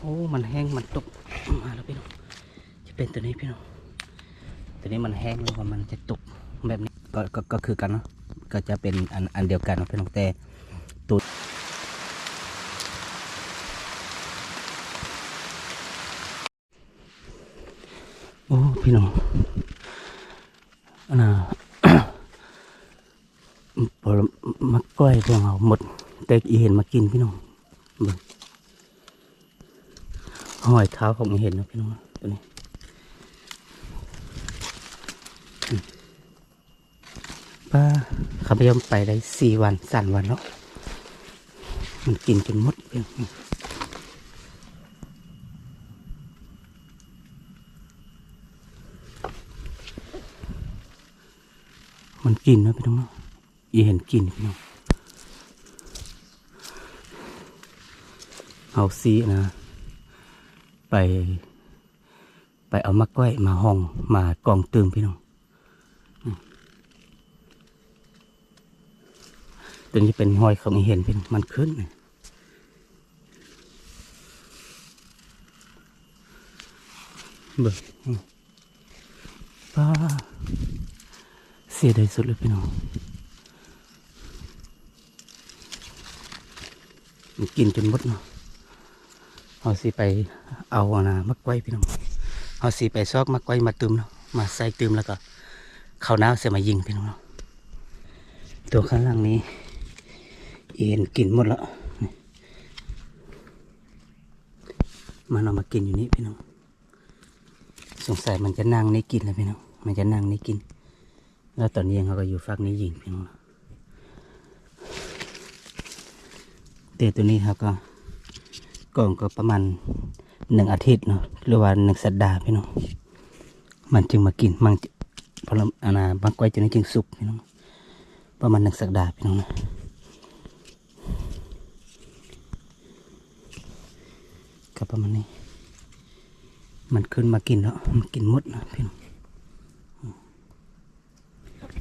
โอ้ มันแห้ง มันตก มาแล้วพี่น้อง จะเป็นตัวนี้พี่น้อง ตัวนี้มันแห้งแล้วมันจะตกแบบนี้ ก็ ก็ก็คือกันเนาะ ก็จะเป็นอัน อันเดียวกันนะพี่น้องแต่ตัวโอ้ พี่น้องอันน่ะพอมาก้อยพวกเราหมด แต่อีเห็นมากินพี่น้องเบิ่ง หอยเท้าของเห็นนะพี่น้องตัวนี้ป้าขาพยายามไปได้สี่วันสามวันแล้ว มันกินจนหมดพี่น้องมันกินนะพี่น้องเนาะอีเห็นกินพี่น้องเอาซีนะ ไป ไปเอามะก้อยมาห้องมากองตืมพี่น้องตัวนี้เป็นห้อยเขาไม่เห็นพี่น้องมันขึ้นเบิ่งอืมป้าเสียดายสุดเลยพี่น้องมันกินจนหมดเนาะ เอาสิไปเอาอะนะมักไว้พี่น้องเอาสิไปซอกมักไว้มาตืมเนาะมาใส่ตืมแล้วก็ข้าวน้าเสียมายิงพี่น้องเนาะตัวข้างล่างนี้ เอ็นกินหมดแล้วมันเอามากินอยู่นี่พี่น้องสงสัยมันจะนั่งนี่กินแล้วพี่น้องมันจะนั่งนี่กิน แล้วตอนนี้เขาก็อยู่ฝักนี้ยิงพี่น้องเนาะเตะตัวนี้ครับก็ ก่อนก็ประมาณหนึ่งอาทิตย์เนาะหรือว่าหนึ่งสัปดาห์พี่น้องมันจึงมากินมันพอเราอานาบางไว้จนจึงสุกพี่น้องประมาณหนึ่งสัปดาห์พี่น้องนะก็ประมาณนี้ มันขึ้นมากินแล้วมันกินมดนะพี่น้อง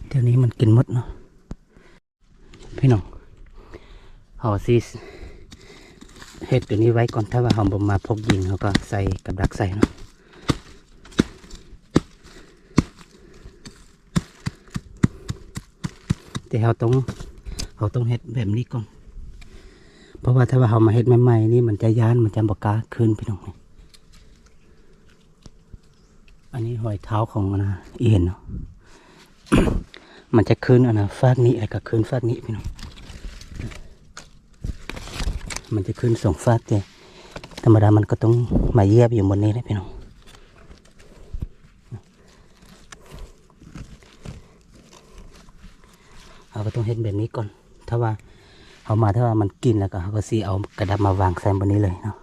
เดี๋ยวนี้มันกินมดเนาะพี่น้องเอซี เห็ดตัวนี้ไว้ก่อนถ้าว่าเราบ่มาพกยิงเขาก็ใส่กับดักใส่เนาะแต่เราต้องเราต้องเห็ดแบบนี้ก่อนเพราะว่าถ้าว่าเรามาเห็ดใหม่ๆนี่มันจะย้านมันจะบกาขึ้นพี่น้องนี่อันนี้หอยเท้าของนนะเอียนเนาะมันจะขึ้นอันนะฟากนี้ไอ้ก็ขึ้นฟากนี้พี่น้อง มันจะขึ้นสองฟากแต่ธรรมดามันก็ต้องมาเยียบอยู่บนนี้นะพี่น้องเราก็ต้องเห็นแบบนี้ก่อน ถ้าว่าเอามาถ้าว่ามันกินแล้วก็เราก็ซีเอากระดับมาวางแซมบนนี้เลยเนาะ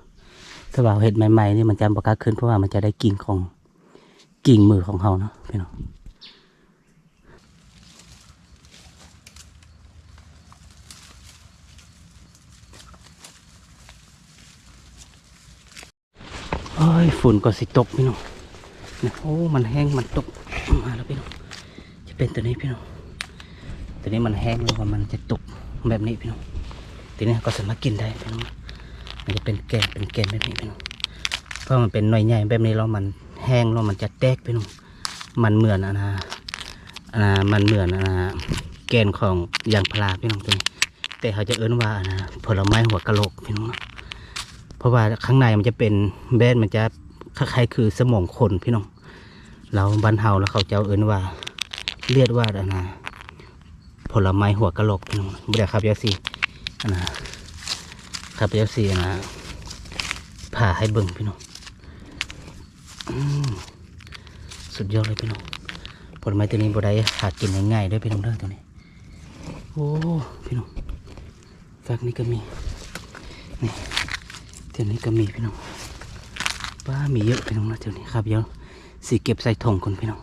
ถ้าว่าเอาเห็ดใหม่ๆนี่มันจะบกล้าขึ้นเพราะว่ามันจะได้กิ่งของกิ่งมือของเขาเนาะพี่น้อง ยฝุ่นก็สิตกพี่น้องนี่ยโอ้ มันแห้ง มันตก มาแล้วพี่น้อง จะเป็นตัวนี้พี่น้อง ตัวนี้มันแห้งแล้วมันจะตกแบบนี้พี่น้องทีนี้ก็สามารถกินได้พี่น้อง มันจะเป็นแกนเป็นแกนแบบนี้พี่น้อง เพราะมันเป็นหน่วยใหญ่แบบนี้แล้วมันแห้งแล้วมันจะแตกพี่น้อง มันเหมือนอะนะอะนะมันเหมือนอะนะแกนของยางพาราพี่น้องตัวนี้ แต่เขาจะเอิ้นว่าอนะผลไม้หัวกะโหลกพี่น้องเนาะ เพราะว่าข้างในมันจะเป็นแบนมันจะคล้ายๆคือสมองคนพี่น้องเราบ้านเฮาแล้วเขาเจะเอาเอินว่าเรียกว่าอนะผลไม้หัวกะโหลกพี่น้องบดครับยาสีอะนะครับยาสีอะนะผ่าให้เบิ่งพี่น้องสุดยอดเลยพี่น้องผลไม้ตัวนี้บ่ได้หากินง่ายๆด้วยพี่น้องเด้อตัวนี้โอ้พี่น้องฝากนี่ก็มีนี่ ดี๋ยวนี้ก็มีพี่น้องป้ามีเยอะพี่น้องนะเดี๋ยวนี้ครับเดี๋ยวสีเก็บใส่ถุงคนพี่น้อง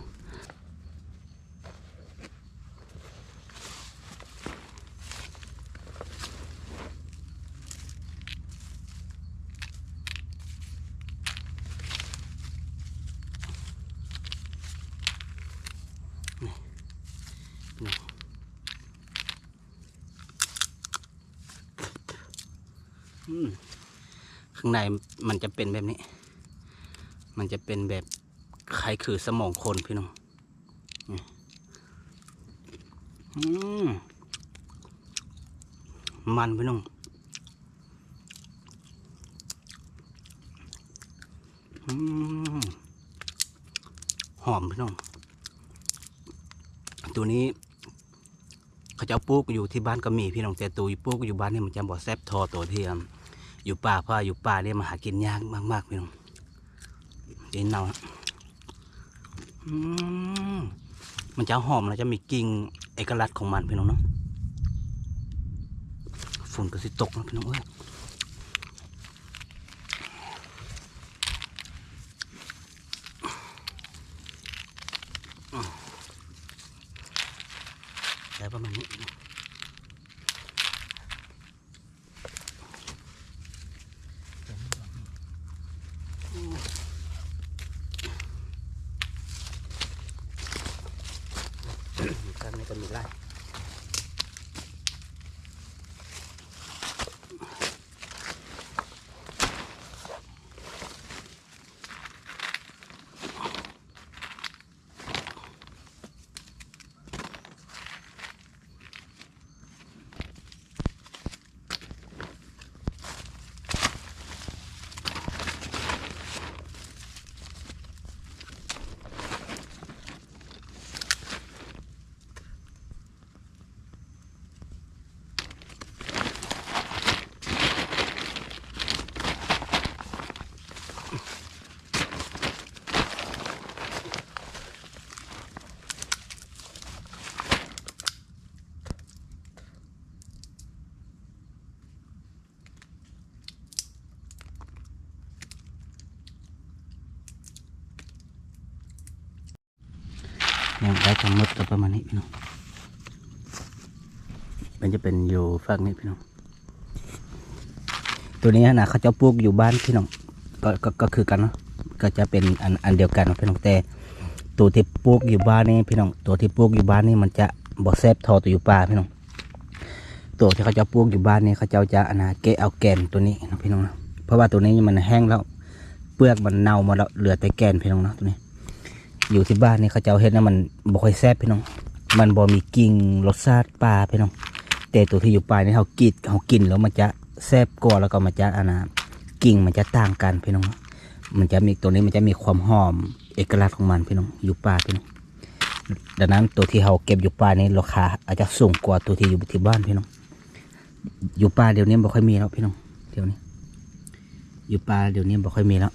นี่นี่อืม ข้างในมันจะเป็นแบบนี้ มันจะเป็นแบบคล้ายคือสมองคนพี่น้องนี่อืมมันพี่น้องอหอมพี่น้อง ตัวนี้เขาจะเอาปลูกอยู่ที่บ้านก็มีพี่น้องแต่ตัวปลูกอยู่บ้านนี่มันจะบ่แซบทอตัวเที่อืม อยู่ป่าเพราะว่าอยู่ป่าเนี่ยมาหากินยากมากๆพี่น้องดินเน่าะมันจะหอมแล้วจะมีกิ่งเอกลักษณ์ของมันพี่น้องเนาะฝุ่นก็สิตกนะพี่น้องเอ้ย ทั้งหมดก็ประมาณนี้พี่น้องมันจะเป็นอยู่ฝั่งนี้พี่น้อง ตัวนี้นะเขาจะปลูกอยู่บ้านพี่น้องก็ก็ก็คือกันเนาะก็จะเป็นอันอันเดียวกันพี่น้องแต่ตัวที่ปลูกอยู่บ้านนี่พี่น้องตัวที่ปลูกอยู่บ้านนี่มันจะบ่แซบทอตัวอยู่ป่าพี่น้องตัวที่เขาจะปลูกอยู่บ้านนี่เขาจะจะอนนะเกะเอาแกนตัวนี้นะพี่น้องเนะเพราะว่าตัวนี้มันแห้งแล้วเปลือกมันเน่ามาแล้วเหลือแต่แกนพี่น้องเนาะตัวนี้ อยู่ที่บ้านนี่เขาจะเอาเห็ดนะมันบ่ค่อยแซ่บพี่น้อง มันบ่มีกิ่งรสชาติปลาพี่น้อง แต่ตัวที่อยู่ป่านี่เขากินเขากินแล้วมันจะแซ่บกว่าแล้วก็มันจะอันนะกิ่งมันจะต่างกันพี่น้อง มันจะมีตัวนี้มันจะมีความหอมเอกลักษณ์ของมันพี่น้องอยู่ป่าพี่น้อง ดังนั้นตัวที่เขาเก็บอยู่ป่านี่ราคาอาจจะสูงกว่าตัวที่อยู่ที่บ้านพี่น้อง อยู่ป่าเดี๋ยวนี้บ่ค่อยมีแล้วพี่น้องเดี๋ยวนี้ อยู่ป่าเดี๋ยวนี้บ่ค่อยมีแล้ว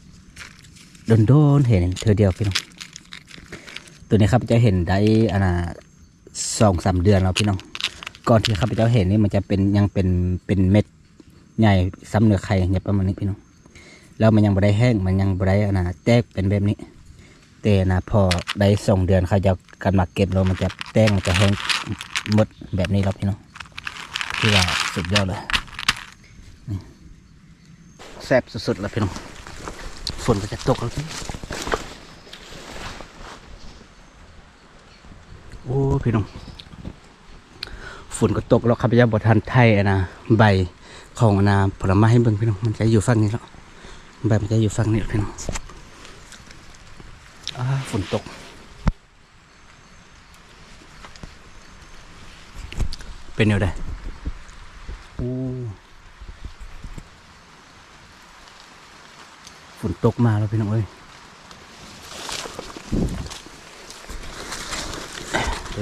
โดนๆเห็นเธอเดียวพี่น้อง ตัวนี้ครับจะเห็นได้อนน่ะสองสามเดือนแล้วพี่น้อง ก่อนที่ข้าพเจ้าเห็นนี่มันจะเป็นยังเป็นเป็นเม็ดใหญ่ซ้ำเนื้อไข่เนี่ยประมาณนี้พี่น้อง แล้วมันยังบ่ได้แห้งมันยังบ่ได้อนน่ะแตกเป็นแบบนี้ แต่นะพอได้สองเดือนเขาจะกันมาเก็บแล้วมันจะแตกมันจะแห้งหมดแบบนี้แล้วพี่น้องที่ว่าสุดยอดเลยแซ่บสุดๆแล้วพี่น้องฝนก็จะตกแล้วพี่ โอ้พี่น้องฝุ่นก็ตกแล้วครับพเจ้าบทันไทยนะใบของนะผลไม้ให้เบิ่งพี่น้องมันจะอยู่ฝั่งนี้แล้วใบมันจะอยู่ฝั่งนี้พี่น้องอ่าฝนตก เป็นแนวใดโอ้ฝนตกมาแล้วพี่น้องเอ้ย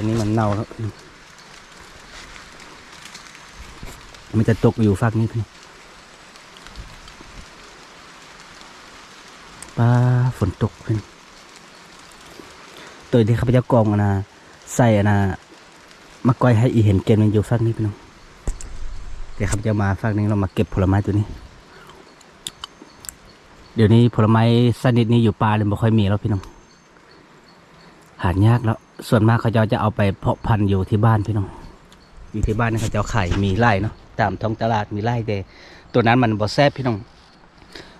ตัวนี้มันเน่าแล้ว มันจะตกอยู่ฝั่งนี้พี่ป้าฝนตกพี่ตัวที่ข้าพเจ้ากองอะนะใส่อะนะมาก้อยให้อีเห็นเกณฑ์มันอยู่ฝั่งนี้พี่น้องเดี๋ยวข้าพเจ้ามาฝั่งนี้เรามาเก็บผลไม้ตัวนี้ เดี๋ยวนี้ผลไม้ชนิดนี้อยู่ป่าเลยไม่ค่อยมีแล้วพี่น้อง หายากแล้ว ส่วนมากเขาจะเอาไปเพาะพันธุ์อยู่ที่บ้านพี่น้อง อยู่ที่บ้านเขาจะไข่มีไร่เนาะ ตามท้องตลาดมีไร่เดตัวนั้นมันบอแซบพี่น้อง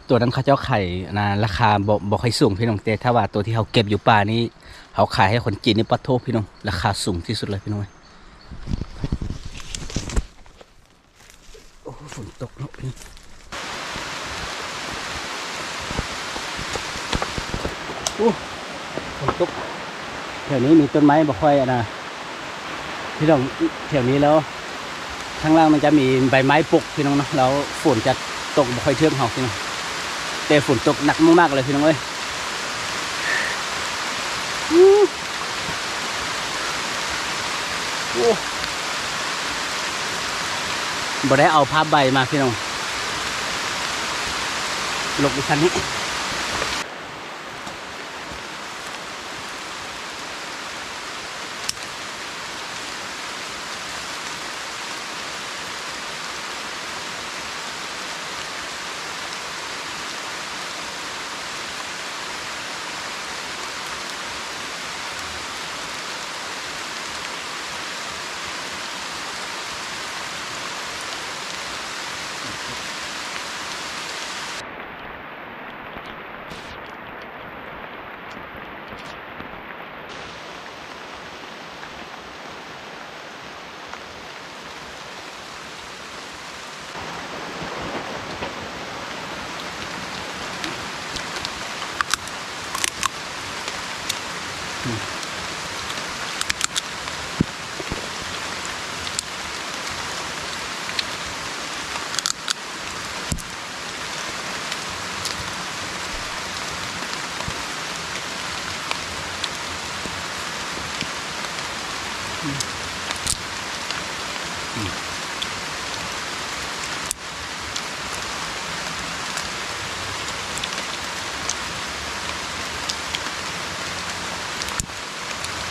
ตัวนั้นเขาจะไข่นะราคาบอบอค่อยสูงพี่น้องแต่ถ้าว่าตัวที่เขาเก็บอยู่ป่านี้เขาขายให้คนจีนนี่ปัดโทษพี่น้อง ราคาสูงที่สุดเลยพี่น้องโอ้ฝนตกเนาะพี่ฝนตก ถวนี้มีต้นไม้บ่ค่อยนะพี่น้องแถวนี้แล้วข้างล่างมันจะมีใบไม้ปกพี่น้องเนาะแล้วฝนจะตกบ่ค่อยเชื่อมเฮาพี่น้องแต่ฝนตกหนักมากๆเลยพี่น้องเอ้ยบ่ได้เอาผ้าใบมาพี่น้องหลบดิฉันนี้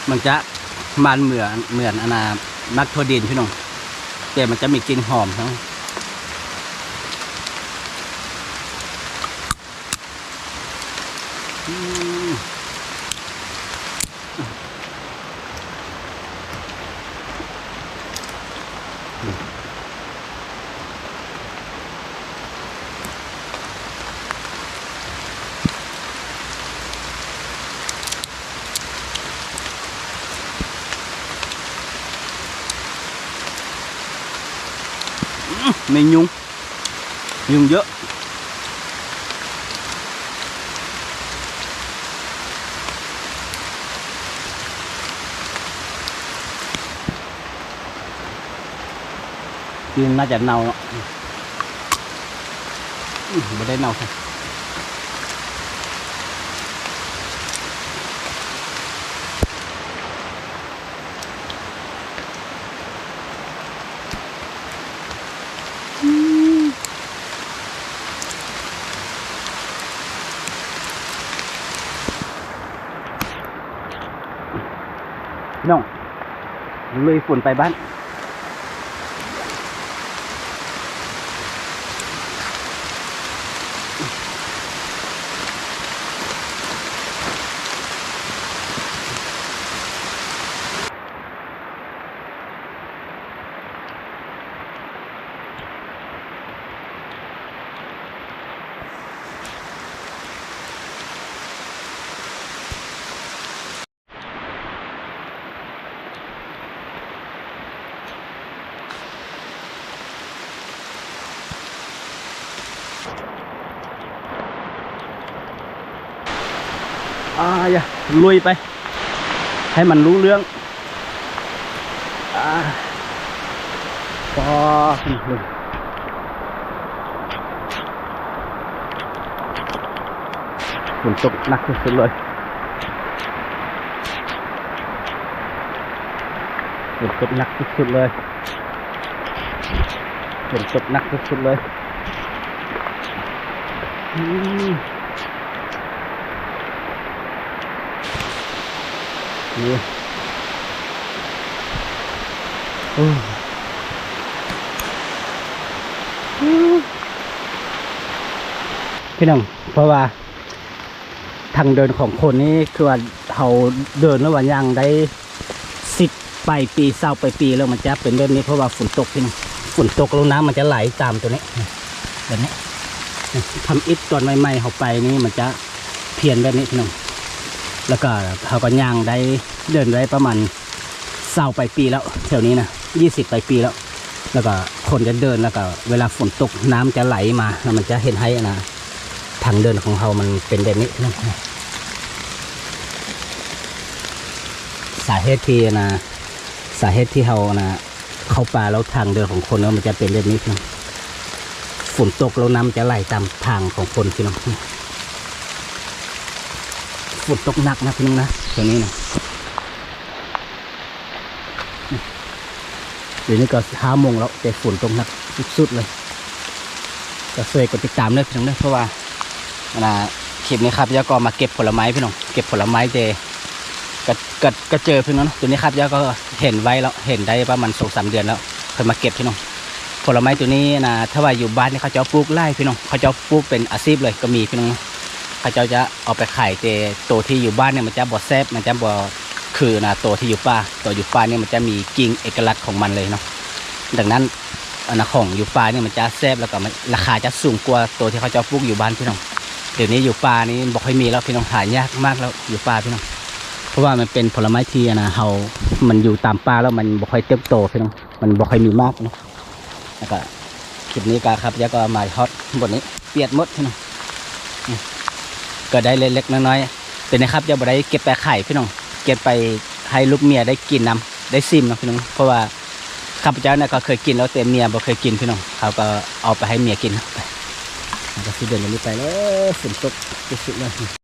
มันจะมันเหมือนเหมือนอนามักโทดินพี่น้องแต่มันจะมีกลิ่นหอมทั้งอืม ไม่ยุงยุงเยอะกินน่ น้อไม่ได้เน่าค่ะพี่น้องลุยฝุ่นไปบ้าน อ่าอย่าลุยไป ให้มันรู้เรื่องอ่าพอเลยฝนตกหนักสุดเลยฝนตกหนักสุดเลยฝนตกหนักสุดเลยอืม นี้พี่น้องเพราะว่าทางเดินของคนนี้คือว่าเขาเดินระหว่างย่างได้สิบไปปีเศร้าไปปีแล้วมันจะเป็นแบบนี้เพราะว่าฝนตกพี่น้องฝนตกล้วน้ำมันจะไหลตามตัวนี้แบบนี้ทำอิฐตอนใหม่ๆเขาไปนี่มันจะเพียนแบบนี้พี่น้อง แล้วก็เขาก็ย่างได้เดินได้ประมาณเศร้าไปปีแล้วแถวนี้นะยี่สิบไปปีแล้ว แล้วก็คนจะเดินแล้วก็ เวลาฝนตกน้ำจะไหลมาแล้วมันจะเห็นให้นะทางเดินของเขามันเป็นแบบนี้นะสาเหตุที่นะสาเหตุที่เรานะเข้าป่าแล้วทางเดินของคนแล้วมันจะเป็นแบบนี้น้องฝนตกแล้วน้ำจะไหลตามทางของคนพี่น้อง นตกหนักนะพี่น้องนะตรงนี้นะเดี๋ยวนี้ก็ห้าโมงแล้วแต่ฝนตกหนักสุดๆเลย ก็ช่วยกดติดตามด้วยพี่น้องด้วยเพราะว่านะคลิปนี้ครับย่าก็มาเก็บผลไม้พี่น้องเก็บผลไม้เจก็ก็ก็เจอพี่น้องนะตัวนี้ครับย่าก็เห็นไว้แล้วเห็นได้ประมาณสองสามเดือนแล้วเคยมาเก็บพี่น้องผลไม้ตัวนี้นะถ้าว่าอยู่บ้านนี่เขาจะปลูกไร่พี่น้องเขาจะปลูกเป็นอาชีพเลยก็มีพี่น้อง เขาเจะจะเอาไปขายเจตัวที่อยู่บ้านเนี่ยมันจะบ่แซบมันจะบ่คือนะตัวที่อยู่ป่าตัวอยู่ป่าเนี่ยมันจะมีกิ่งเอกลักษณ์ของมันเลยเนาะดังนั้นอันนะของอยู่ป่าเนี่ยมันจะแซบแล้วก็มันราคาจะสูงกว่าตัวที่เขาจะปลูกอยู่บ้านพี่น้องเดี๋ยวนี้อยู่ป่านี่บอกให้มีแล้วพี่น้องหายากมากแล้วอยู่ป่าพี่น้องเพราะว่ามันเป็นผลไม้ที่นะเฮามันอยู่ตามป่าแล้วมันบอกให้เติบโตพี่น้องมันบอกให้มีมากเนาะแล้วก็คลิปนี้ก็ครับยาก็มาฮอตบทนี้เปียดมดพี่น้อง ก็ได้เล็กๆน้อยๆเต่นะครับยาบ่ได้เก็บไปขายพี่น้องเก็บไปให้ลูกเมียได้กินน้ำได้ซิมนะพี่น้องเพราะว่าข้าพเจ้าเนี่ยก็เคยกินแล้วแต่เมียบ่เคยกินพี่น้องเขาก็เอาไปให้เมียกินไปก็สิเดินกันนี้ไปแล้วฝนตกสุดๆเลย